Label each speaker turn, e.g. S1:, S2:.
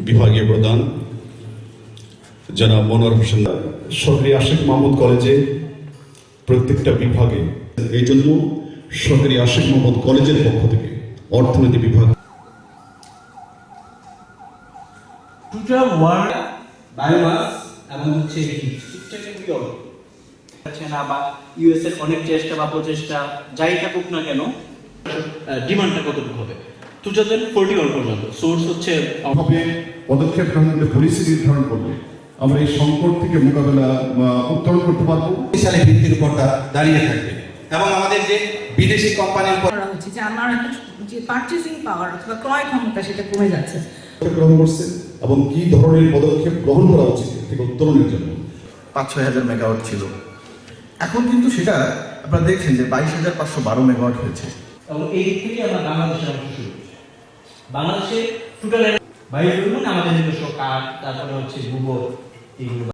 S1: বিভাগীয় প্রধান জনাব মনোয়ার হোসেন সরকারি আশিক মাহমুদ কলেজে প্রত্যেকটা বিভাগে এই জন্য সরকারি আশিক মোহাম্মদ কলেজের পক্ষ থেকে অর্থনীতি বিভাগ
S2: টোটাল ওয়ার্ল্ড বায়োমাস এবং হচ্ছে
S3: না বা ইউএস এর অনেক চেষ্টা বা প্রচেষ্টা যাই থাকুক না কেন
S2: ডিমান্ডটা কতটুকু হবে? টু থাউজেন্ড ফোরটি ওয়ান পর্যন্ত সোর্স হচ্ছে
S4: ভাবে পদক্ষেপ গ্রহণ করে পলিসি নির্ধারণ করবে আমরা এই সংকট থেকে মোকাবেলা উত্তরণ করতে পারব।
S5: শক্তিশালী ভিত্তির উপর তা দাঁড়িয়ে থাকবে। এবং আমাদের যে বিদেশি কোম্পানির
S6: করা হচ্ছে যে আমার একটা যে পারচেসিং পাওয়ার অথবা ক্রয় ক্ষমতা সেটা কমে যাচ্ছে।
S1: গ্রহণ করছে এবং কি ধরনের পদক্ষেপ গ্রহণ করা উচিত থেকে উত্তরণের জন্য?
S7: পাঁচ ছয় হাজার মেগাওয়াট ছিল। এখন কিন্তু সেটা আপনারা দেখছেন যে বাইশ হাজার পাঁচশো বারো মেগাওয়াট হয়েছে।
S2: এবং এই দিক থেকে আমরা বাংলাদেশের অংশ শুরু। বাংলাদেশে টোটাল বায়ু আমাদের নিজস্ব কাঠ তারপরে হচ্ছে গোবর এইগুলো